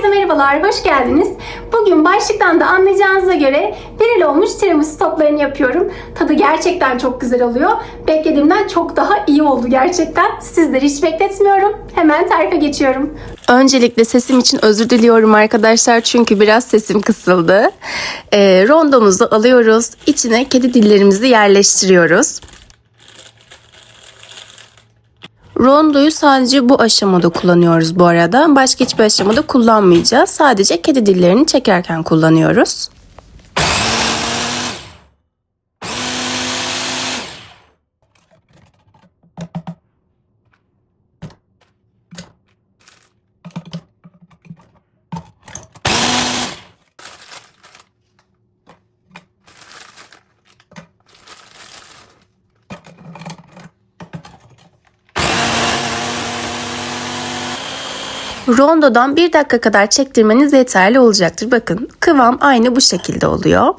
Herkese merhabalar, hoş geldiniz. Bugün başlıktan da anlayacağınıza göre viral olmuş tiramisu toplarını yapıyorum. Tadı gerçekten çok güzel oluyor. Beklediğimden çok daha iyi oldu gerçekten. Sizleri hiç bekletmiyorum. Hemen tarife geçiyorum. Öncelikle sesim için özür diliyorum arkadaşlar çünkü biraz sesim kısıldı. Ee, rondomuzu alıyoruz. İçine kedi dillerimizi yerleştiriyoruz. Rondoyu sadece bu aşamada kullanıyoruz bu arada. Başka hiçbir aşamada kullanmayacağız. Sadece kedi dillerini çekerken kullanıyoruz. Rondodan bir dakika kadar çektirmeniz yeterli olacaktır. Bakın kıvam aynı bu şekilde oluyor.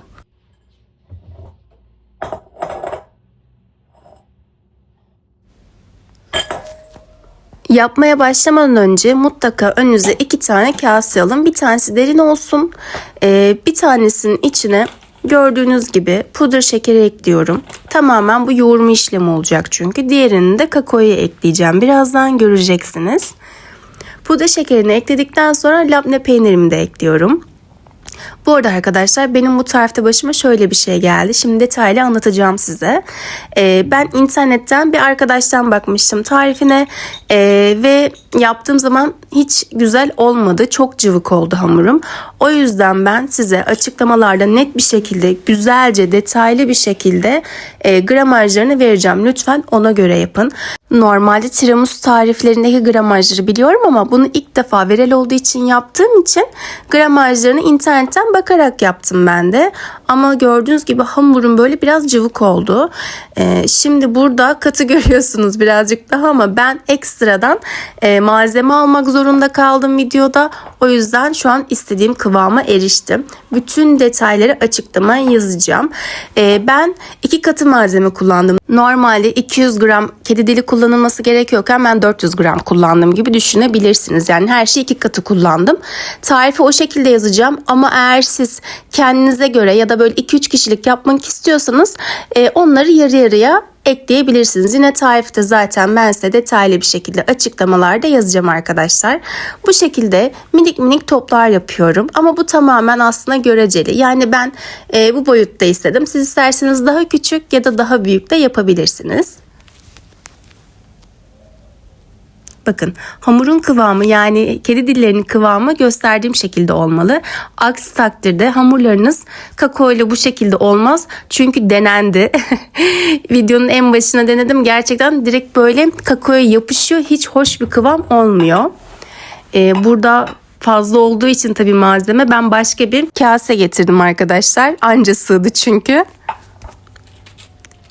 Yapmaya başlamadan önce mutlaka önünüze iki tane kase alın. Bir tanesi derin olsun. Ee, bir tanesinin içine gördüğünüz gibi pudra şekeri ekliyorum. Tamamen bu yoğurma işlemi olacak çünkü. Diğerini de kakaoya ekleyeceğim. Birazdan göreceksiniz. Pudra şekerini ekledikten sonra labne peynirimi de ekliyorum. Bu arada arkadaşlar benim bu tarifte başıma şöyle bir şey geldi. Şimdi detaylı anlatacağım size. Ee, ben internetten bir arkadaştan bakmıştım tarifine ee, ve yaptığım zaman hiç güzel olmadı. Çok cıvık oldu hamurum. O yüzden ben size açıklamalarda net bir şekilde güzelce detaylı bir şekilde e, gramajlarını vereceğim. Lütfen ona göre yapın. Normalde tiramisu tariflerindeki gramajları biliyorum ama bunu ilk defa viral olduğu için yaptığım için gramajlarını internetten bakarak yaptım ben de. Ama gördüğünüz gibi hamurum böyle biraz cıvık oldu. Ee, şimdi burada katı görüyorsunuz birazcık daha ama ben ekstradan e, malzeme almak zorunda kaldım videoda. O yüzden şu an istediğim kıvama eriştim. Bütün detayları açıklamaya yazacağım. Ee, ben iki katı malzeme kullandım. Normalde 200 gram kedi dili kullanılması gerekiyorken ben 400 gram kullandım gibi düşünebilirsiniz. Yani her şeyi iki katı kullandım. Tarifi o şekilde yazacağım ama eğer siz kendinize göre ya da böyle 2-3 kişilik yapmak istiyorsanız e, onları yarı yarıya ekleyebilirsiniz. Yine tarifte zaten ben size detaylı bir şekilde açıklamalarda yazacağım arkadaşlar. Bu şekilde minik minik toplar yapıyorum ama bu tamamen aslında göreceli. Yani ben e, bu boyutta istedim. Siz isterseniz daha küçük ya da daha büyük de yapabilirsiniz. Bakın hamurun kıvamı yani kedi dillerinin kıvamı gösterdiğim şekilde olmalı. Aksi takdirde hamurlarınız kakao ile bu şekilde olmaz. Çünkü denendi. Videonun en başına denedim. Gerçekten direkt böyle kakaoya yapışıyor. Hiç hoş bir kıvam olmuyor. Ee, burada fazla olduğu için tabii malzeme ben başka bir kase getirdim arkadaşlar. Anca sığdı çünkü.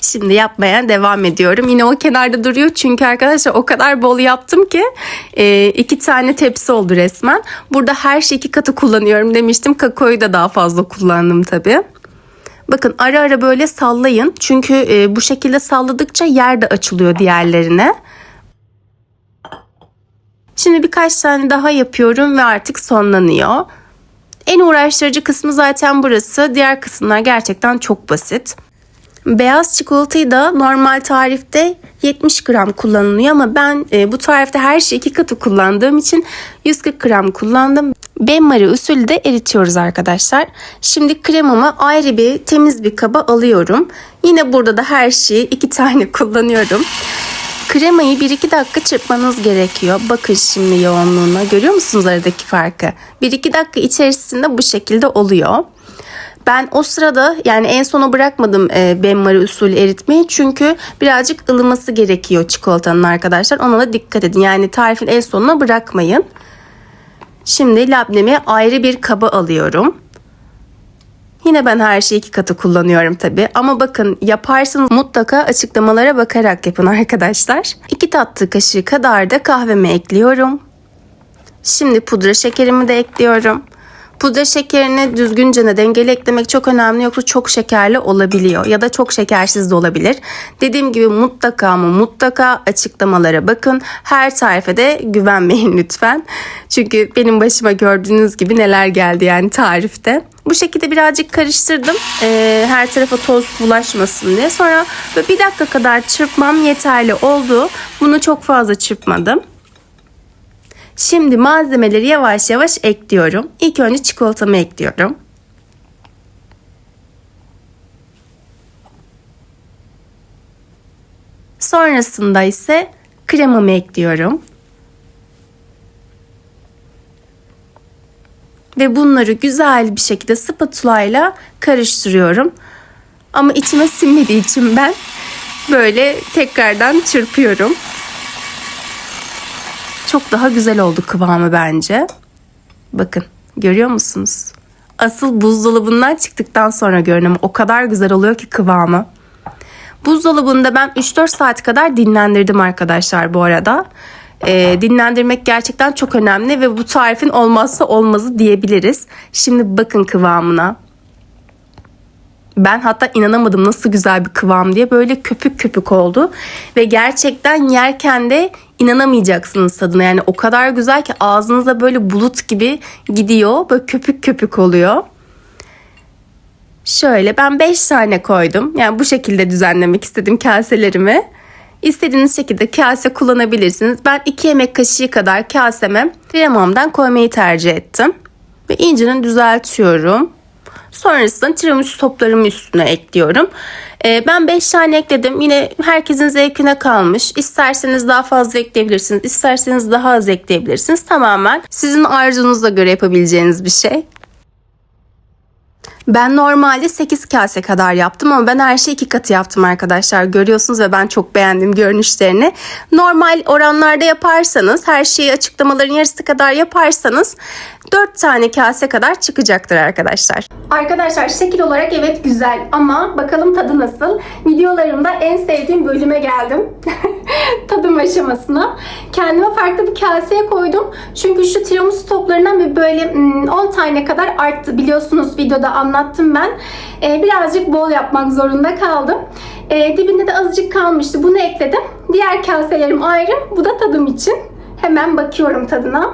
Şimdi yapmaya devam ediyorum. Yine o kenarda duruyor çünkü arkadaşlar o kadar bol yaptım ki e, iki tane tepsi oldu resmen. Burada her şey iki katı kullanıyorum demiştim. Kakaoyu da daha fazla kullandım tabii. Bakın ara ara böyle sallayın. Çünkü e, bu şekilde salladıkça yer de açılıyor diğerlerine. Şimdi birkaç tane daha yapıyorum ve artık sonlanıyor. En uğraştırıcı kısmı zaten burası. Diğer kısımlar gerçekten çok basit. Beyaz çikolatayı da normal tarifte 70 gram kullanılıyor ama ben e, bu tarifte her şeyi iki katı kullandığım için 140 gram kullandım. Benmari usulü de eritiyoruz arkadaşlar. Şimdi kremamı ayrı bir temiz bir kaba alıyorum. Yine burada da her şeyi iki tane kullanıyorum. Kremayı 1-2 dakika çırpmanız gerekiyor. Bakın şimdi yoğunluğuna görüyor musunuz aradaki farkı? 1-2 dakika içerisinde bu şekilde oluyor. Ben o sırada yani en sona bırakmadım e, benmari usulü eritmeyi. Çünkü birazcık ılıması gerekiyor çikolatanın arkadaşlar. Ona da dikkat edin. Yani tarifin en sonuna bırakmayın. Şimdi labnemi ayrı bir kaba alıyorum. Yine ben her şeyi iki katı kullanıyorum tabi. Ama bakın yaparsanız mutlaka açıklamalara bakarak yapın arkadaşlar. 2 tatlı kaşığı kadar da kahvemi ekliyorum. Şimdi pudra şekerimi de ekliyorum. Pudra şekerini düzgünce dengeli eklemek çok önemli yoksa çok şekerli olabiliyor ya da çok şekersiz de olabilir. Dediğim gibi mutlaka ama mutlaka açıklamalara bakın. Her tarife de güvenmeyin lütfen. Çünkü benim başıma gördüğünüz gibi neler geldi yani tarifte. Bu şekilde birazcık karıştırdım. Ee, her tarafa toz bulaşmasın diye. Sonra böyle bir dakika kadar çırpmam yeterli oldu. Bunu çok fazla çırpmadım. Şimdi malzemeleri yavaş yavaş ekliyorum. İlk önce çikolatamı ekliyorum. Sonrasında ise kremamı ekliyorum. Ve bunları güzel bir şekilde spatula ile karıştırıyorum. Ama içime sinmediği için ben böyle tekrardan çırpıyorum. Çok daha güzel oldu kıvamı bence. Bakın görüyor musunuz? Asıl buzdolabından çıktıktan sonra görünümü o kadar güzel oluyor ki kıvamı. Buzdolabında ben 3-4 saat kadar dinlendirdim arkadaşlar bu arada. Ee, dinlendirmek gerçekten çok önemli ve bu tarifin olmazsa olmazı diyebiliriz. Şimdi bakın kıvamına. Ben hatta inanamadım nasıl güzel bir kıvam diye böyle köpük köpük oldu. Ve gerçekten yerken de inanamayacaksınız tadına. Yani o kadar güzel ki ağzınıza böyle bulut gibi gidiyor. Böyle köpük köpük oluyor. Şöyle ben 5 tane koydum. Yani bu şekilde düzenlemek istedim kaselerimi. İstediğiniz şekilde kase kullanabilirsiniz. Ben 2 yemek kaşığı kadar kaseme kremamdan koymayı tercih ettim. Ve incini düzeltiyorum. Sonrasında tiramisu toplarımı üstüne ekliyorum. Ee, ben 5 tane ekledim. Yine herkesin zevkine kalmış. İsterseniz daha fazla ekleyebilirsiniz. İsterseniz daha az ekleyebilirsiniz. Tamamen sizin arzunuza göre yapabileceğiniz bir şey. Ben normalde 8 kase kadar yaptım ama ben her şeyi iki katı yaptım arkadaşlar. Görüyorsunuz ve ben çok beğendim görünüşlerini. Normal oranlarda yaparsanız her şeyi açıklamaların yarısı kadar yaparsanız 4 tane kase kadar çıkacaktır arkadaşlar. Arkadaşlar şekil olarak evet güzel ama bakalım tadı nasıl? Videolarımda en sevdiğim bölüme geldim. Tadım aşamasına. Kendime farklı bir kaseye koydum. Çünkü şu tiramisu toplarından bir böyle 10 tane kadar arttı. Biliyorsunuz videoda anlattım ben. Ee, birazcık bol yapmak zorunda kaldım. Ee, dibinde de azıcık kalmıştı. Bunu ekledim. Diğer kaselerim ayrı. Bu da tadım için. Hemen bakıyorum tadına.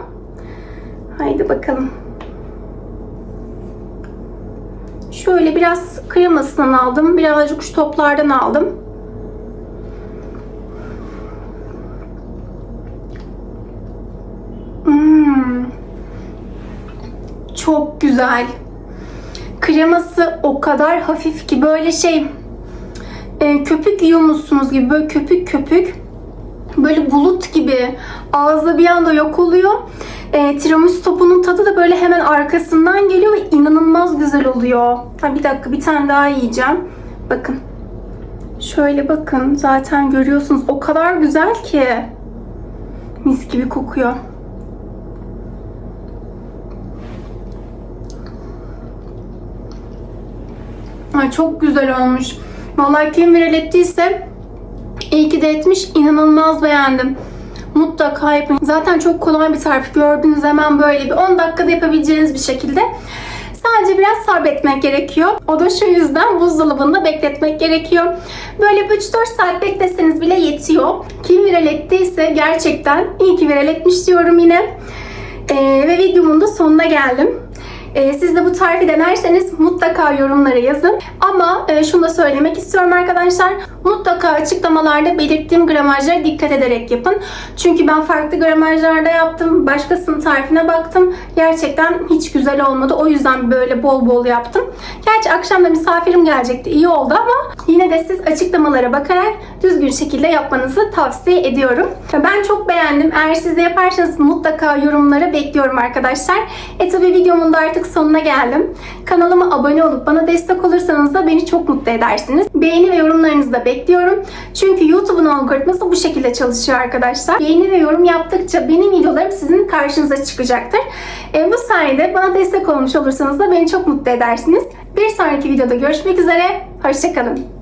Haydi bakalım. Şöyle biraz kremasından aldım. Birazcık şu toplardan aldım. Hmm. Çok güzel. Kreması o kadar hafif ki böyle şey e, köpük yiyormuşsunuz gibi böyle köpük köpük böyle bulut gibi ağızda bir anda yok oluyor. E, tiramisu topunun tadı da böyle hemen arkasından geliyor ve inanılmaz güzel oluyor. Ha, bir dakika bir tane daha yiyeceğim. Bakın. Şöyle bakın zaten görüyorsunuz o kadar güzel ki. Mis gibi kokuyor. Çok güzel olmuş. Vallahi kim viral ettiyse iyi ki de etmiş. İnanılmaz beğendim. Mutlaka yapın. Zaten çok kolay bir tarif. Gördüğünüz hemen böyle bir 10 dakikada yapabileceğiniz bir şekilde. Sadece biraz sabretmek gerekiyor. O da şu yüzden buzdolabında bekletmek gerekiyor. Böyle 3-4 saat bekleseniz bile yetiyor. Kim viral ettiyse gerçekten iyi ki viral etmiş diyorum yine. Ee, ve videomun da sonuna geldim. Ee, siz de bu tarifi denerseniz mutlaka yorumlara yazın. Ama e, şunu da söylemek istiyorum arkadaşlar. Mutlaka açıklamalarda belirttiğim gramajlara dikkat ederek yapın. Çünkü ben farklı gramajlarda yaptım. Başkasının tarifine baktım. Gerçekten hiç güzel olmadı. O yüzden böyle bol bol yaptım. Gerçi akşam da misafirim gelecekti. İyi oldu ama yine de siz açıklamalara bakarak düzgün şekilde yapmanızı tavsiye ediyorum. Ben çok beğendim. Eğer siz de yaparsanız mutlaka yorumlara bekliyorum arkadaşlar. E tabi videomun da artık sonuna geldim. Kanalıma abone olup bana destek olursanız da beni çok mutlu edersiniz. Beğeni ve yorumlarınızı da bekliyorum. Çünkü YouTube'un algoritması bu şekilde çalışıyor arkadaşlar. Beğeni ve yorum yaptıkça benim videolarım sizin karşınıza çıkacaktır. E, bu sayede bana destek olmuş olursanız da beni çok mutlu edersiniz. Bir sonraki videoda görüşmek üzere. Hoşçakalın.